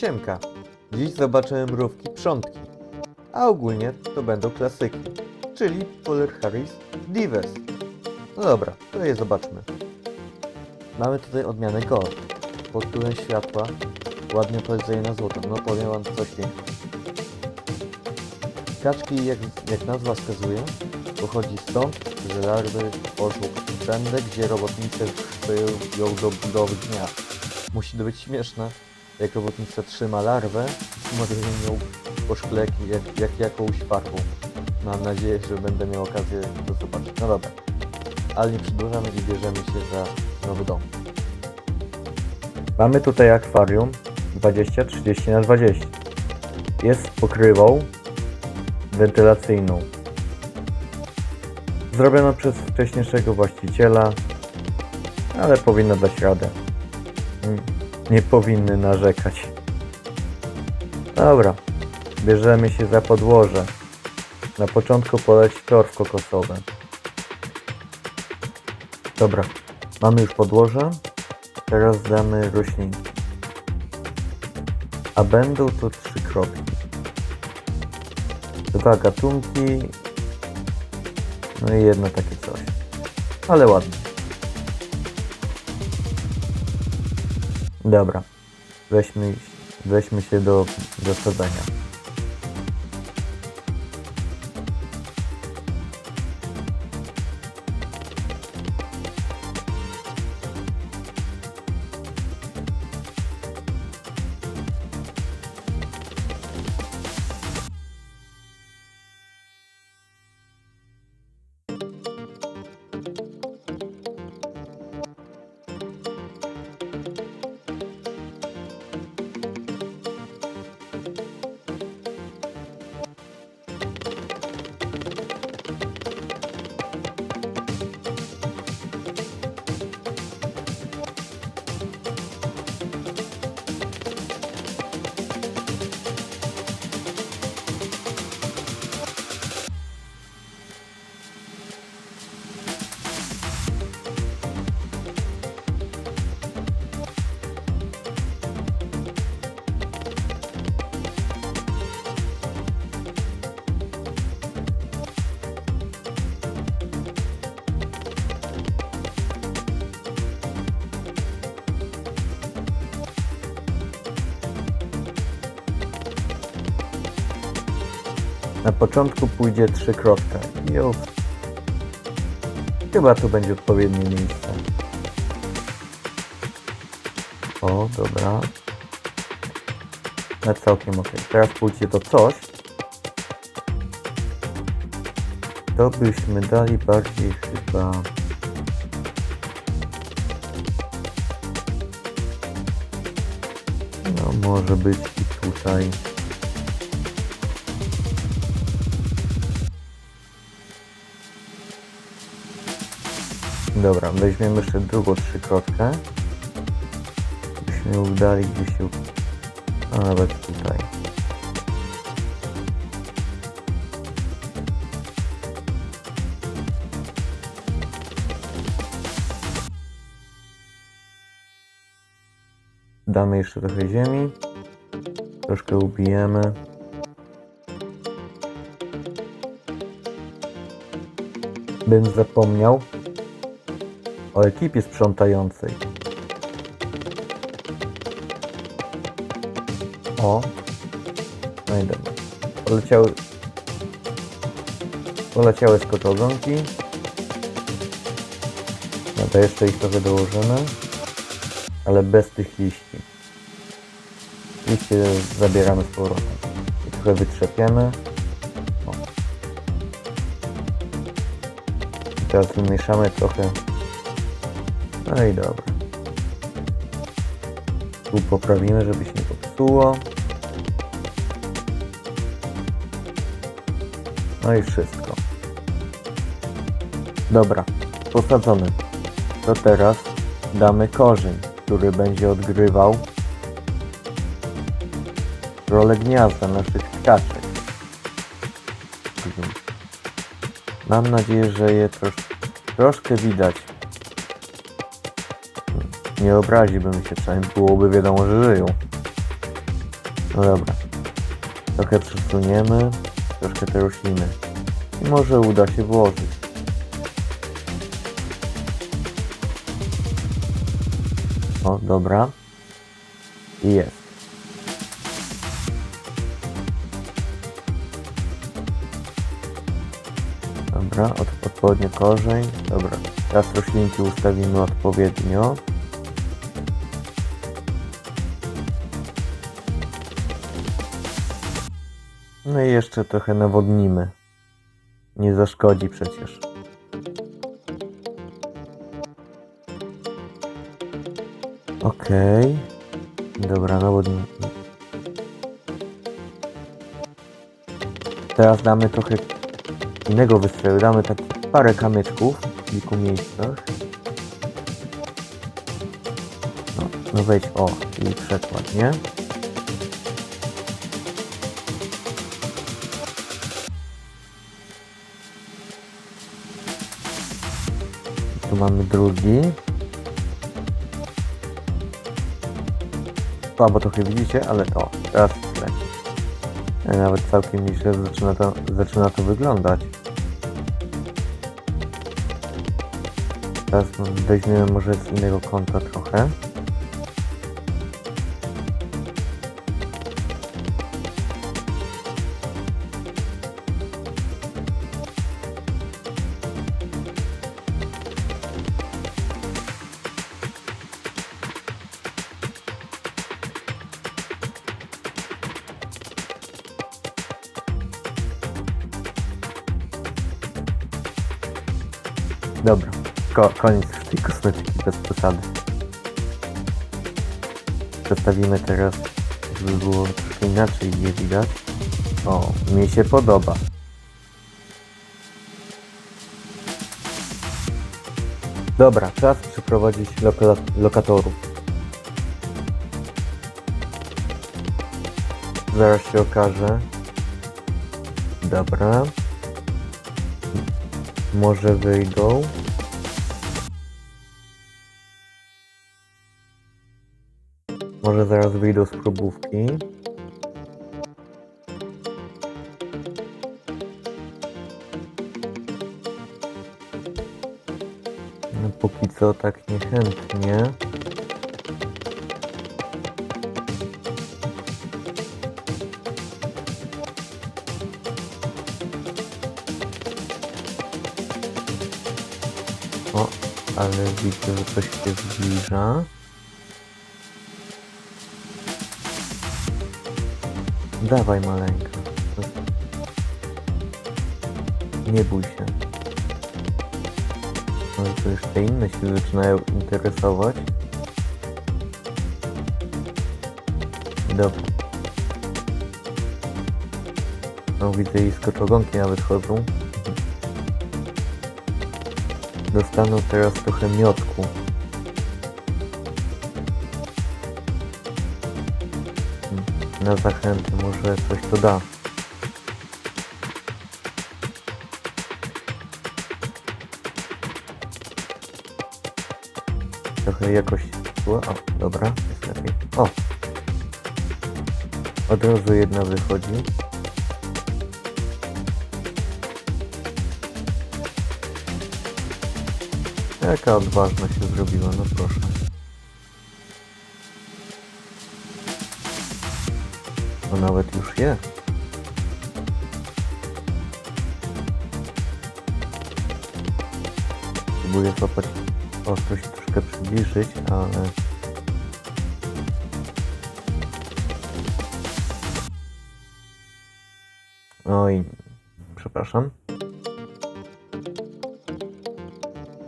Ciemka. Dziś zobaczymy mrówki przątki. A ogólnie to będą klasyki, czyli Fuller Harris Dives. No dobra, to je zobaczmy. Mamy tutaj odmianę Gold, pod którym światła ładnie polegają na złoto. No powiem wam coś pięknego. Kaczki, jak, jak nazwa wskazuje, pochodzi stąd, że larwy tworzą wszędzie, gdzie robotnicy chwyją ją do budowy gniazd. Musi to być śmieszne, jak robotnica trzyma larwę może ją po szkle jak, jak jakąś farbą. Mam nadzieję, że będę miał okazję to zobaczyć. No dobra, ale nie przedłużamy i bierzemy się za nowy dom. Mamy tutaj akwarium 20-30 na 20 Jest pokrywą wentylacyjną. Zrobiono przez wcześniejszego właściciela, ale powinno dać radę. Nie powinny narzekać. Dobra, bierzemy się za podłoże. Na początku poleci torf kokosowy. Dobra, mamy już podłoże. Teraz damy roślinki. A będą to trzy kropki. Dwa gatunki. No i jedno takie coś. Ale ładnie. Dobra. Weźmy, weźmy się do. Na początku pójdzie trzykrotka i już. Chyba tu będzie odpowiednie miejsce. O, dobra. Na całkiem ok. Teraz pójdzie to coś. To byśmy dali bardziej chyba... No może być i tutaj. Dobra, weźmiemy jeszcze drugą trzykrotkę. Byśmy udali gdzieś się... A nawet tutaj. Damy jeszcze trochę ziemi. Troszkę ubijemy. Bym zapomniał o ekipie sprzątającej. O. No i dobra. Poleciały. Poleciały skoczogonki. Dobra, jeszcze ich trochę dołożymy. Ale bez tych liści. Liście zabieramy z powrotem. I trochę wytrzepiemy. Teraz wymieszamy trochę no i dobra. Tu poprawimy, żeby się nie popsuło. No i wszystko. Dobra, posadzony. To teraz damy korzeń, który będzie odgrywał rolę gniazda naszych tkaczek. Mam nadzieję, że je trosz, troszkę widać. Nie obraziłbym się, przynajmniej byłoby wiadomo, że żyją. No dobra. Trochę przesuniemy, troszkę te rośliny. I może uda się włożyć. O, dobra. I jest. Dobra, od, odpowiednio korzeń. Dobra, teraz roślinki ustawimy odpowiednio. No i jeszcze trochę nawodnimy. Nie zaszkodzi przecież. Okej. Dobra, nawodnimy. Teraz damy trochę innego wystroju. Damy tak parę kamyczków w kilku miejscach. No, no wejdź, o, i przekład, nie? Tu mamy drugi. Słabo trochę widzicie, ale to teraz leci. E, Nawet całkiem nieźle zaczyna to, zaczyna to wyglądać. Teraz weźmiemy może z innego kąta trochę. Dobra, ko koniec tej kosmetyki bez przesady. Przestawimy teraz, żeby było troszkę inaczej je widać. O, mi się podoba. Dobra, czas przeprowadzić loka lokatorów. Zaraz się okaże. Dobra. Może wyjdą. Może zaraz wyjdą z probówki. No póki co tak niechętnie. Ale widzę, że coś się zbliża. Dawaj maleńka. Nie bój się. I to już te inne się zaczynają interesować. Dobra. No widzę i skoczogonki nawet chodzą. Dostaną teraz trochę miotku. Na zachętę może coś to da. Trochę jakoś... O, dobra, jest lepiej. O! Od razu jedna wychodzi. Jaka odważna się zrobiła, no proszę. To nawet już je. Próbuję złapać ostrość troszkę przybliżyć, ale... Oj, przepraszam.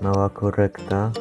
Mała korekta.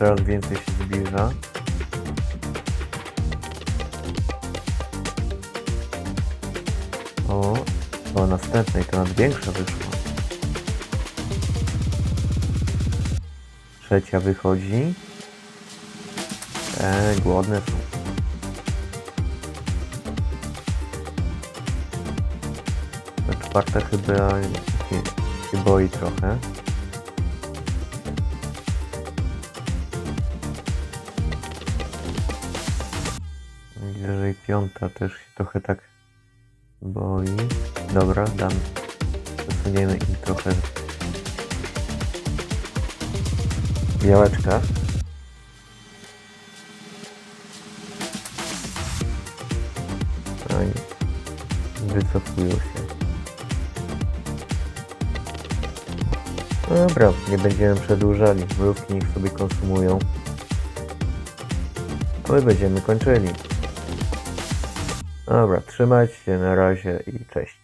Coraz więcej się zbliża. O, o następnej to nas większa wyszła. Trzecia wychodzi. E, głodne są. Ta czwarta chyba się boi trochę. I piąta też się trochę tak boi. Dobra, dam. Przesuniemy im trochę białeczka. Oj, wycofują się. Dobra, nie będziemy przedłużali. Mrówki niech sobie konsumują. A my będziemy kończyli. Dobra, trzymajcie się na razie i cześć.